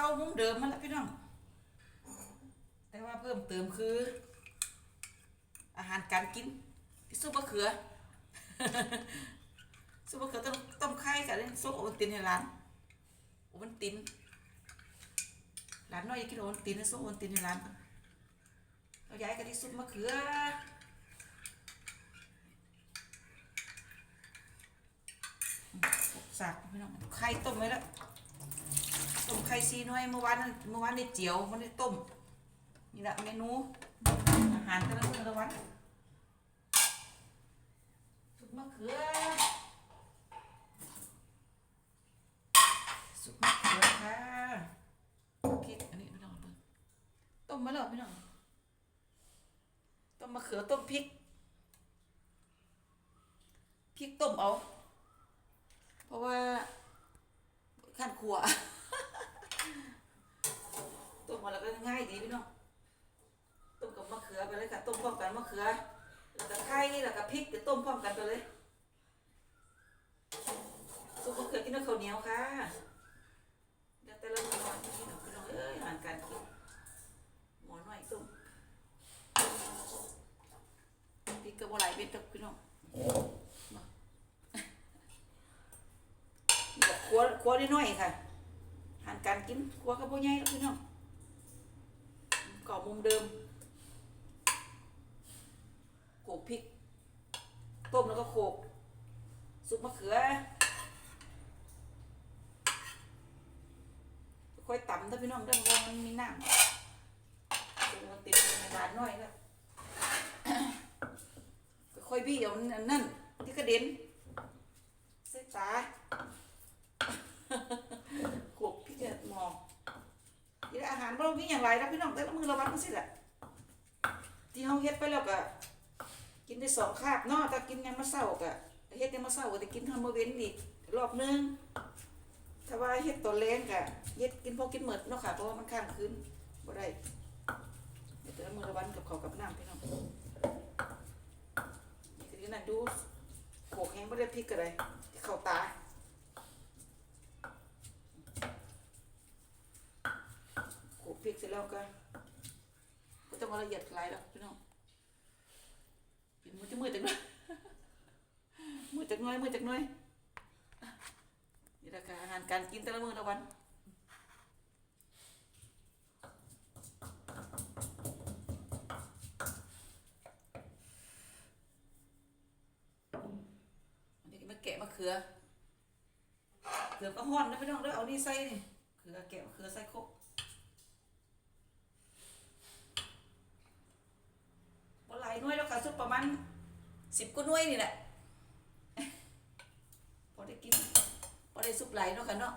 เก่ามุ้งเดิมมันละพี่น้อง แต่ว่าเพิ่มเติมคือ อาหารการกินซุปมะเขือซุปมะเขือต้มต้มไข่กับซุปโอวัลตินในร้านโอวัลตินร้านน้อยอยากกินโอวัลตินนะซุปโอวัลตินในร้านเราย้ายกันที่ซุปมะเขือสากพี่น้องไข่ต้มไว้แล้ว ต้มไข่ซีน้อยเมื่อวานนั้นเมื่อวานได้เจียวมันได้ต้มนี่แหละเมนูอาหารแต่ละมื้อละวันซุปมะเขือซุปมะเขือค่ะโอเคอันนี้พี่น้องเบิ่งต้มมาแล้วพี่น้องต้มมะเขือต้มพริกพริกต้มเอา เพราะว่าขั้นครัว ต้มมาแล้วก็ ง่ายดีพี่น้องต้มกับมะเขือไปเลยค่ะต้มพร้อมกันมะเขือแล้วก็ไข่แล้วก็พริกเดี๋ยวต้มพร้อมกันไปเลยซุปมะเขือกินกับข้าวเหนียวค่ะเดี๋ยวแต่ละมื้อนี่พี่น้องพี่น้องเอ้ยอาหารการกินหมอน้อยต้มพริกกระบอกหลายเม็ดดอกพี่น้องแบบครัวครัวน้อยค่ะอาหารการกินครัวก็บ่ใหญ่แล้วพี่น้อง ก่อมุมเดิมโขลกพริก ต้มแล้วก็โขลกซุปมะเขือ ค่อยตำถ้าพี่น้องเด้อเพราะว่ามันมีน้ำเดี๋ยวมันติดในบานน้อยแล้วค่อยบี้เอาอันนั่นที่กระเด็นใส่ตา ขวบพี่จะมอง นี่อาหารเรามีอย่างไรนะพี่น้องแต่ละมือละวันมันสิแหละที่เฮาเฮ็ดไปแล้วก็กินได้สองคาบเนาะถ้ากินยังมาเศร้าก็เฮ็ดยังมาเศร้าก็จะกินทำมาเว้นอีกรอบนึงถ้าว่าเฮ็ดตอนแรงก็เฮ็ดกินพอกินหมดเนาะค่ะเพราะว่ามันข้ามคืนบ่ได้แต่ละมือละวันกับข้าวกับน้ำพี่น้องนี่คือนั่นดูโขกแห้งบ่ได้พริกก็ได้เข้าตา โขลกพ ร็จแล้วก็ก็ต้องเอาละเอียดหลายแล้วพี่น้องเป็นมือจะมือจังเลยมือจักน้อยมือจักน้อยนี่แหละค่ะอาหารการกินแต่ละมื้อละวันอันนี้มาแกะมะเขือ เขือก็ห่อนนะพี่น้องเด้อเอานี่ใส่นี่ เขือแกะมะเขือใส่ครบหลายหน่วยแล้วค่ะซุ ประมาณสิบกุ้นวยนี่แหละพอได้กินพอได้ซุปไหลเนาะค่ะเนาะ